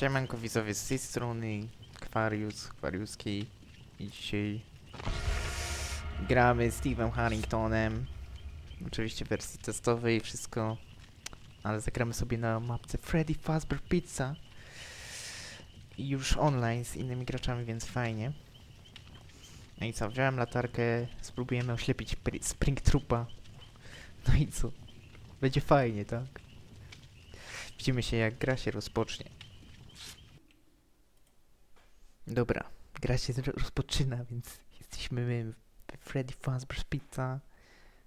Siemanko widzowie z tej strony Quarius, Quariuski i dzisiaj gramy z Steve'em Harringtonem. Oczywiście w wersji testowej i wszystko ale zagramy sobie na mapce Freddy Fazbear Pizza. I już online z innymi graczami, więc fajnie. No i co, wziąłem latarkę spróbujemy oślepić Pri- Spring Troopa. No i co, będzie fajnie, tak? Widzimy się jak gra się rozpocznie Dobra, gra się rozpoczyna, więc jesteśmy my Freddy Fazbear's Pizza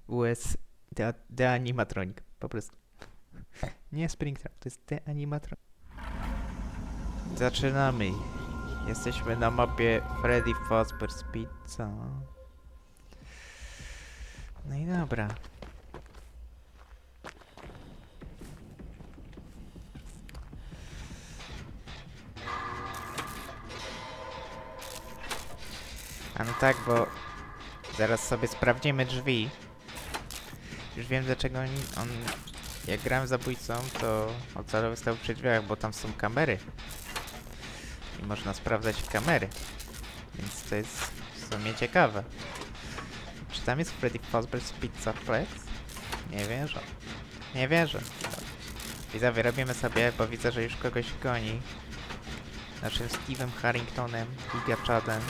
US The, the Animatronic, po prostu. Nie Springtrap, to jest The Animatronic. Zaczynamy. Jesteśmy na mapie Freddy Fazbear's Pizza. No i dobra. Tak, bo zaraz sobie sprawdzimy drzwi. Już wiem dlaczego on, jak grałem zabójcą, to ocalowy stał przy drzwiach, bo tam są kamery. I można sprawdzać kamery. Więc to jest w sumie ciekawe. Czy tam jest Freddy Fazbear's Pizza Flex? Nie wierzę. Nie wierzę. Widzowie, robimy sobie, bo widzę, że już kogoś goni. Naszym Steve'em Harringtonem, Giga Chadem.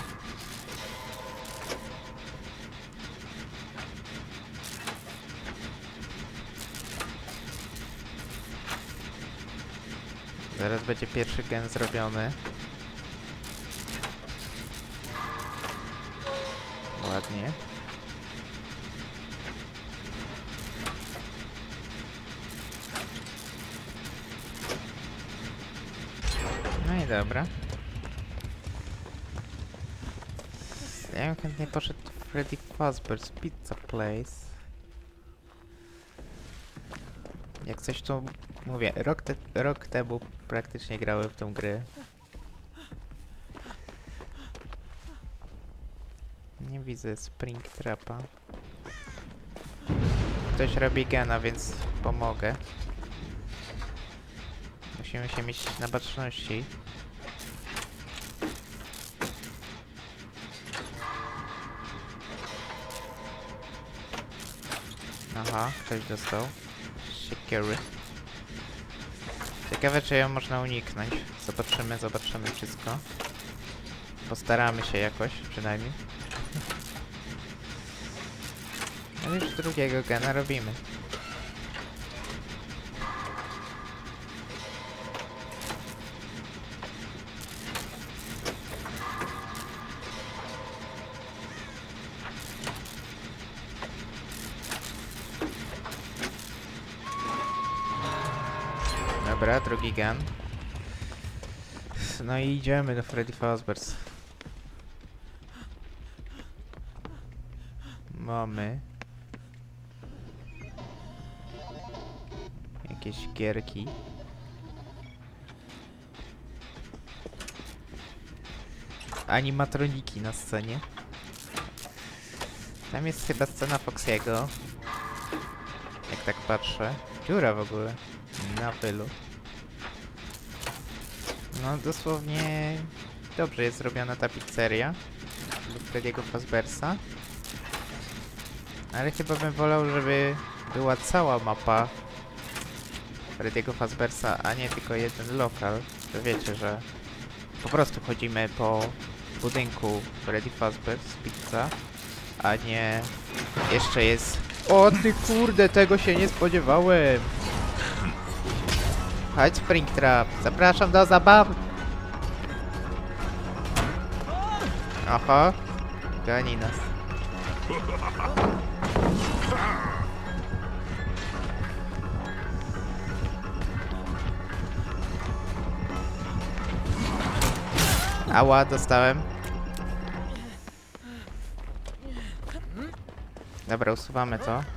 Zaraz będzie pierwszy gen zrobiony. Ładnie. No i dobra. Ja bym chętnie poszedł Freddy Fazbear's Pizza Place. Jak coś to mówię, rok, te, rok temu praktycznie grałem w tą grę. Nie widzę Spring Trapa. Ktoś robi gena, więc pomogę. Musimy się mieścić na baczności. Aha, ktoś dostał. Siekiery. Ciekawe, czy ją można uniknąć. Zobaczymy, zobaczymy wszystko. Postaramy się jakoś, przynajmniej. Ale już drugiego gena robimy. Dobra, drugi gun. No i idziemy do Freddy Fazbear's. Mamy jakieś gierki. Animatroniki na scenie. Tam jest chyba scena Foxiego. Jak tak patrzę. Dziura w ogóle. Na pylu. No dosłownie dobrze jest zrobiona ta pizzeria do Freddy'ego Fazbersa. Ale chyba bym wolał, żeby była cała mapa Freddy'ego Fazbersa, a nie tylko jeden lokal. To wiecie, że po prostu chodzimy po budynku Freddy Fazbear's Pizza, a nie jeszcze jest... O ty kurde, tego się nie spodziewałem! Chodź Springtrap, zapraszam do zabawy. Oho, goni nas. Ała, dostałem. Dobra, usuwamy to.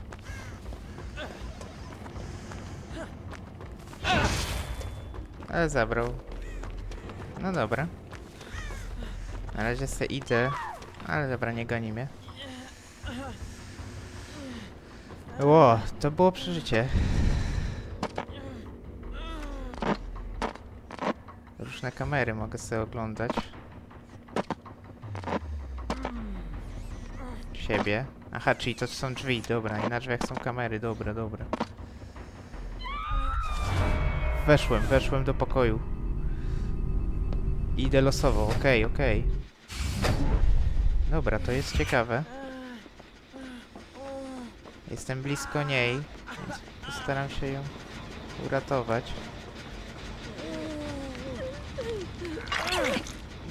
Ale zabrał. No dobra. Na razie se idę. Ale dobra, nie goni mnie. Ło, to było przeżycie. różne kamery mogę sobie oglądać. Siebie. Aha, czyli to są drzwi, dobra, i na drzwiach są kamery, dobra, dobra. Weszłem, weszłem do pokoju. Idę losowo, okej, okej. Dobra, to jest ciekawe. Jestem blisko niej, więc postaram się ją uratować.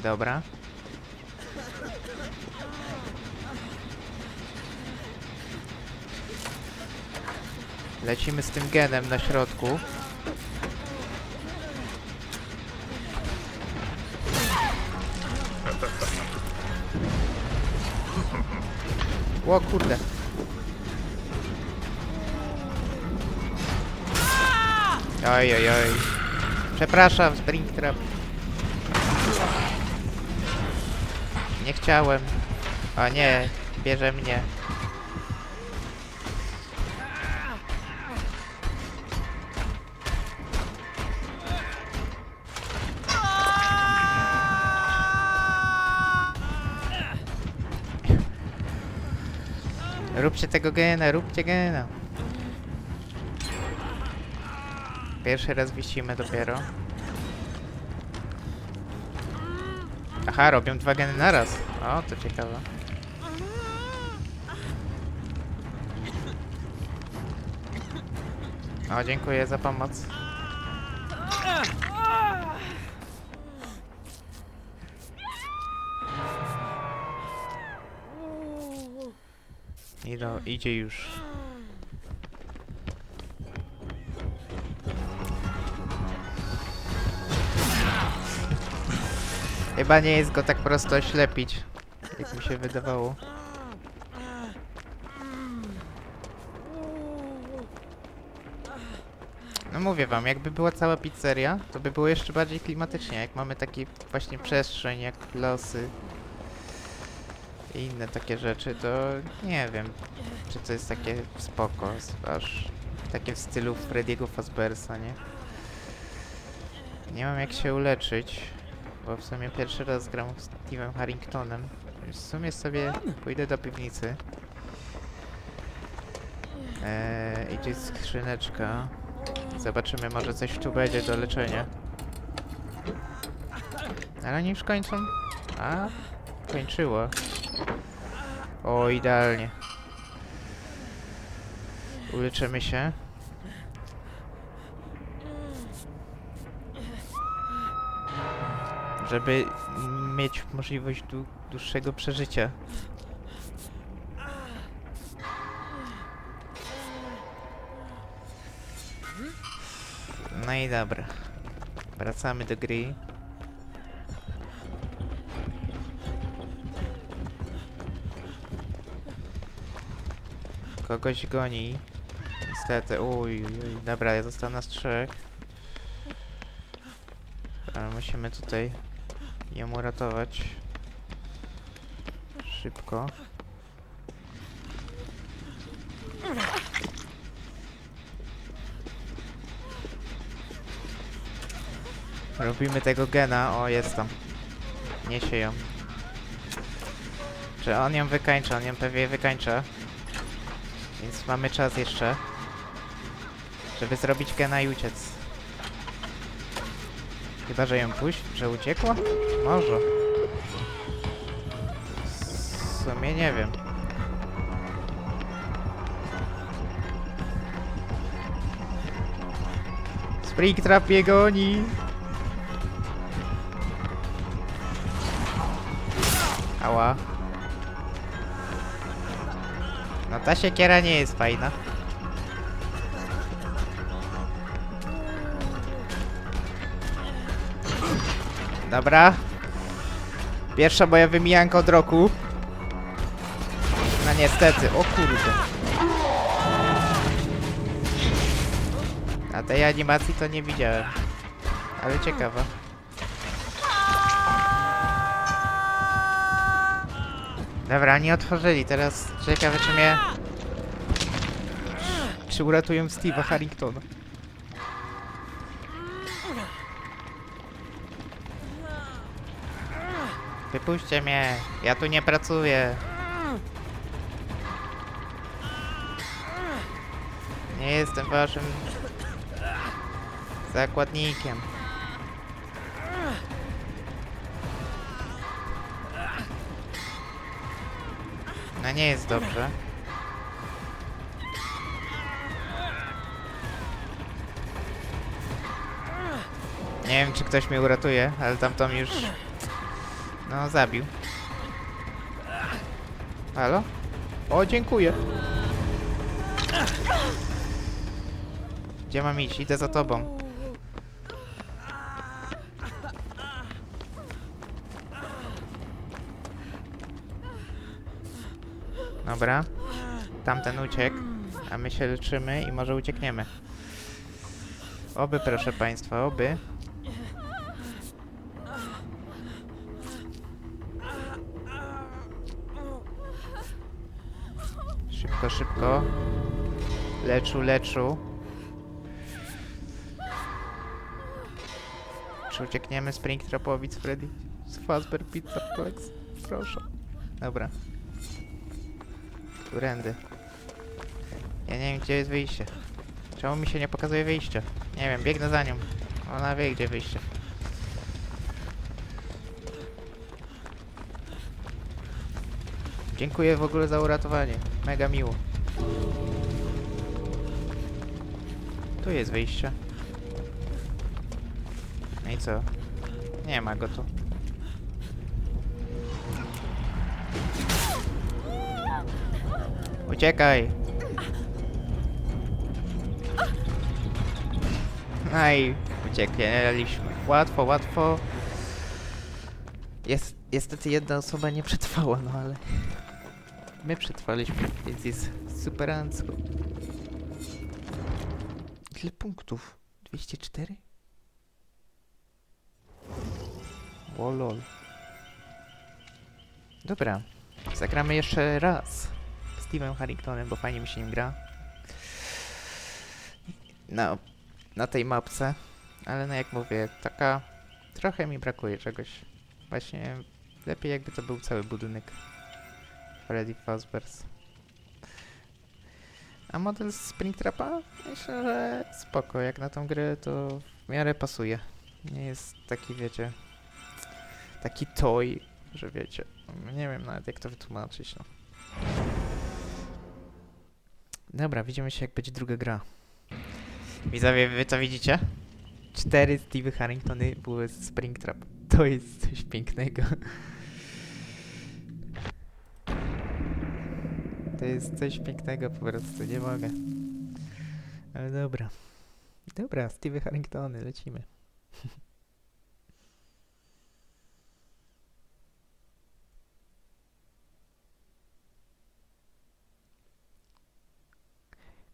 Dobra. Lecimy z tym genem na środku. O kurde. Oj, oj, oj. Przepraszam, Springtrap. Nie chciałem. O nie, bierze mnie. Róbcie tego gena, róbcie gena. Pierwszy raz wisimy dopiero. Aha, robią dwa geny naraz. O, to ciekawe. O, dziękuję za pomoc. Idą, idzie już. Chyba nie jest go tak prosto oślepić, jak mi się wydawało. No mówię wam, jakby była cała pizzeria, to by było jeszcze bardziej klimatycznie, jak mamy taki właśnie przestrzeń, jak losy i inne takie rzeczy, to nie wiem, czy to jest takie spoko, aż takie w stylu Freddy'ego Fazbersa, nie? Nie mam jak się uleczyć, bo w sumie pierwszy raz gram z Steve'em Harringtonem. W sumie sobie pójdę do piwnicy. Eee, idzie skrzyneczka. Zobaczymy, może coś tu będzie do leczenia. Ale oni już kończą. A, kończyło. O, idealnie. Uleczymy się. Żeby mieć możliwość dłu- dłuższego przeżycia. No i dobra. Wracamy do gry. Kogoś goni. Niestety, uj, uj, dobra, ja zostanę nas trzech. Ale musimy tutaj ją uratować. Szybko. Robimy tego gena. O, jest tam. Niesie ją. Czy on ją wykańcza? On ją pewnie wykańcza. Więc mamy czas jeszcze. Żeby zrobić gena i uciec. Chyba, że ją puść, że uciekła? Może. W sumie nie wiem. Springtrap mnie goni! Ała. No ta siekiera nie jest fajna. Dobra. Pierwsza moja wymijanka od roku. No niestety, o kurde. Na tej animacji to nie widziałem. Ale ciekawa. Dobra, nie otworzyli. Teraz ciekawe czy mnie... Czy uratują Steve'a Harringtona. Wypuśćcie mnie! Ja tu nie pracuję! Nie jestem waszym zakładnikiem. Nie jest dobrze. Nie wiem, czy ktoś mnie uratuje, ale tamtą już... No, zabił. Halo? O, dziękuję. Gdzie mam iść? Idę za tobą. Dobra. Tamten uciekł, a my się leczymy i może uciekniemy. Oby, proszę państwa, oby. Szybko, szybko. Leczu, leczu. Czy uciekniemy z Freddy? Z Fazbear Pizza Plex? Proszę. Dobra. Którędy? Ja nie wiem, gdzie jest wyjście. Czemu mi się nie pokazuje wyjście? Nie wiem, biegnę za nią. Ona wie, gdzie wyjście. Dziękuję w ogóle za uratowanie. Mega miło. Tu jest wyjście. No i co? Nie ma go tu. Uciekaj! I uciekliśmy. Łatwo, łatwo. Jest, niestety jedna osoba nie przetrwała, no ale... My przetrwaliśmy, więc jest superancko. Ile punktów? 204? O lol. Dobra, zagramy jeszcze raz. Steve'em Harringtonem, bo fajnie mi się nim gra. Na, na tej mapce. Ale no jak mówię, taka... Trochę mi brakuje czegoś. Właśnie lepiej jakby to był cały budynek. Freddy Fazbear's. A model Springtrapa? Myślę, że spoko. Jak na tą grę to w miarę pasuje. Nie jest taki, wiecie... Taki toy, że wiecie. Nie wiem nawet jak to wytłumaczyć, no. Dobra, widzimy się jak będzie druga gra. Widzowie, wy to widzicie? Cztery Steve Harringtony były z Springtrap. To jest coś pięknego. To jest coś pięknego po prostu, nie mogę. Ale dobra. Dobra, Steve Harringtony, lecimy.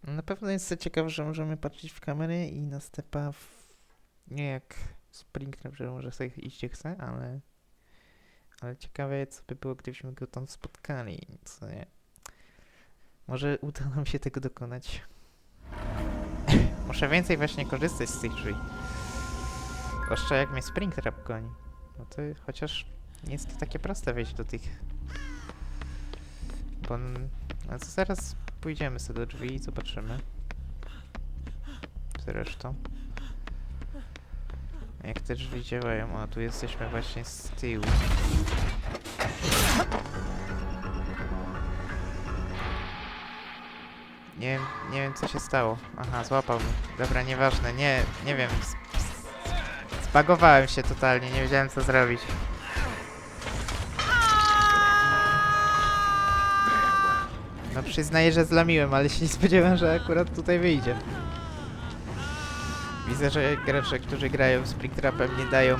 Na pewno jest to ciekawe, że możemy patrzeć w kamerę i na stepa w... Nie jak Springtrap, że może sobie iść gdzie chce, ale... Ale ciekawe co by było, gdybyśmy go tam spotkali, co nie? Może uda nam się tego dokonać. Muszę więcej właśnie korzystać z tych drzwi. Zwłaszcza jak mnie Springtrap goni. No to chociaż nie jest to takie proste wejść do tych... Bo... No to zaraz pójdziemy sobie do drzwi i zobaczymy. Zresztą. Jak te drzwi działają? A tu jesteśmy właśnie z tyłu. Nie wiem, nie wiem co się stało. Aha, złapał mnie. Dobra, nieważne, nie, nie wiem. s- s- Zbagowałem się totalnie, nie wiedziałem co zrobić. No przyznaję, że zlamiłem, ale się nie spodziewałem, że akurat tutaj wyjdzie. Widzę, że gracze, którzy grają z Springtrapem nie dają...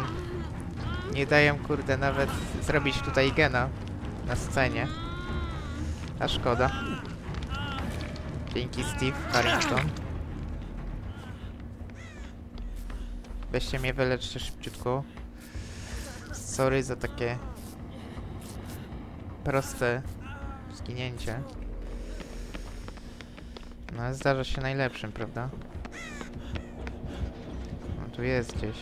Nie dają, kurde, nawet zrobić tutaj gena na scenie. A szkoda. Dzięki Steve Harrington. Weźcie mnie, wyleczcie szybciutko. Sorry za takie proste zginięcie. No ale zdarza się najlepszym, prawda? No tu jest gdzieś.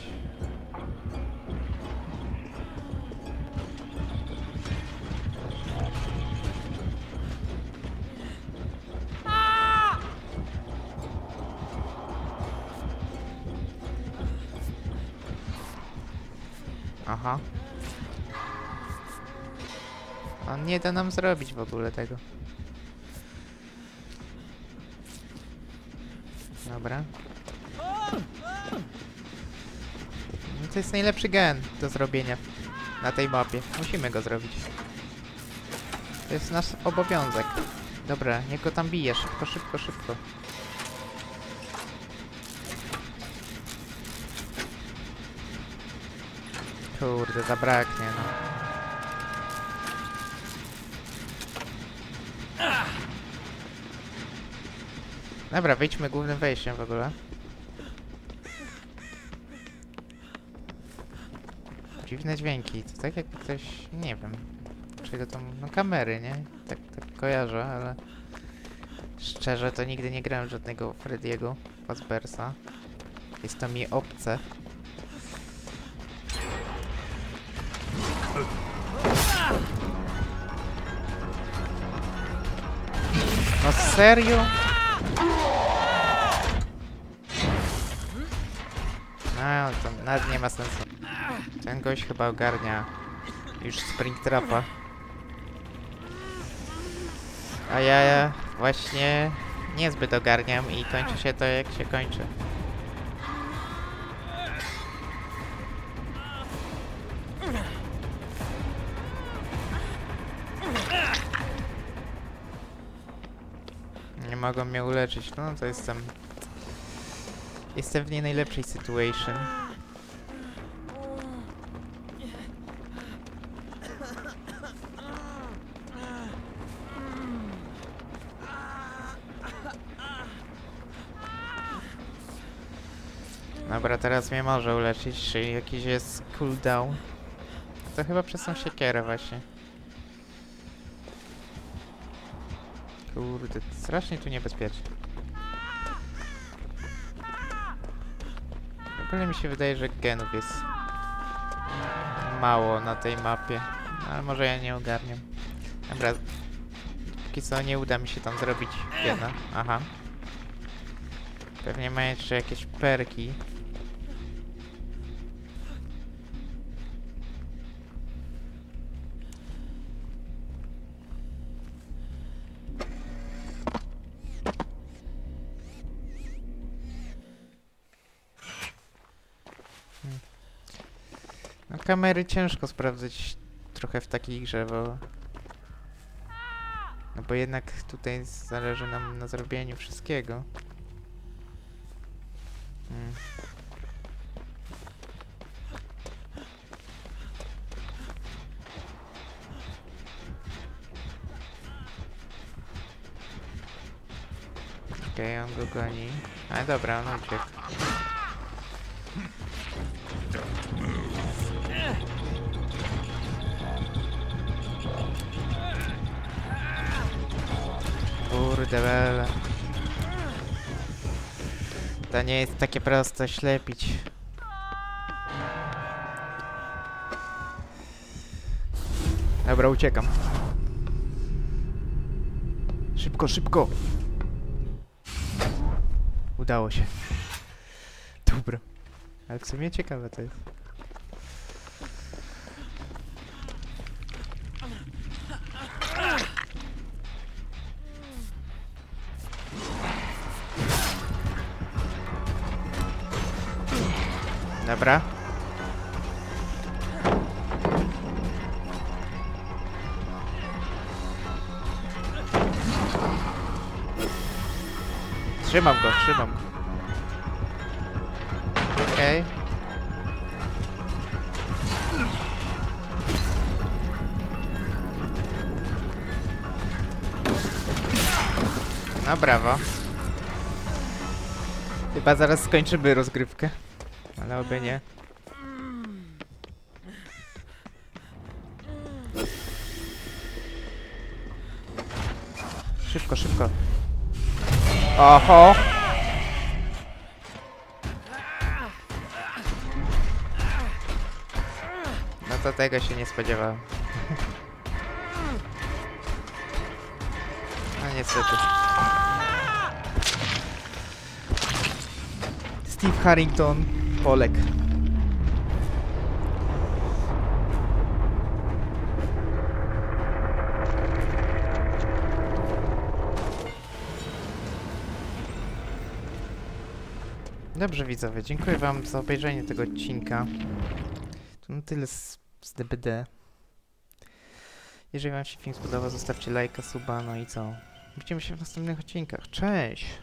Aha. On nie da nam zrobić w ogóle tego. To jest najlepszy gen do zrobienia na tej mapie. Musimy go zrobić. To jest nasz obowiązek. Dobra, niech go tam bije. Szybko, szybko, szybko. Kurde, zabraknie, no. Dobra, wyjdźmy głównym wejściem w ogóle. Dziwne dźwięki, to tak jakby ktoś, nie wiem, czego tam, no kamery, nie? Tak, tak kojarzę, ale szczerze to nigdy nie grałem żadnego Frediego Fazbersa. Jest to mi obce. No serio? No, to nawet nie ma sensu. Ten gość chyba ogarnia już Springtrapa. A ja, właśnie niezbyt ogarniam i kończy się to jak się kończy. Nie mogą mnie uleczyć, no to jestem... Jestem w nie najlepszej situation. Dobra, teraz mnie może uleczyć, czyli jakiś jest cooldown. To chyba przez tą siekierę właśnie. Kurde, strasznie tu niebezpiecznie. W ogóle mi się wydaje, że genów jest mało na tej mapie. Ale może ja nie ogarniam. Dobra. Póki co nie uda mi się tam zrobić gena. Aha. Pewnie ma jeszcze jakieś perki. Kamery ciężko sprawdzać trochę w takiej grze, bo... No bo jednak tutaj zależy nam na zrobieniu wszystkiego. Mm. Okej, on go goni. Ale dobra, on uciekł. Bele. To nie jest takie prosto ślepić. Dobra, uciekam. Szybko, szybko! Udało się. Dobra. Ale w sumie ciekawe to jest. Dobra. Trzymam go, trzymam go. Okej. No brawo. Chyba zaraz skończymy rozgrywkę. Ale oby nie. Szybko, szybko. Oho! No to tego się nie spodziewałem. No niestety. Steve Harrington, Polek. Dobrze widzowie, dziękuję wam za obejrzenie tego odcinka. To na tyle z, z DBD. Jeżeli wam się film spodobał, zostawcie lajka, suba, no i co? Widzimy się w następnych odcinkach. Cześć!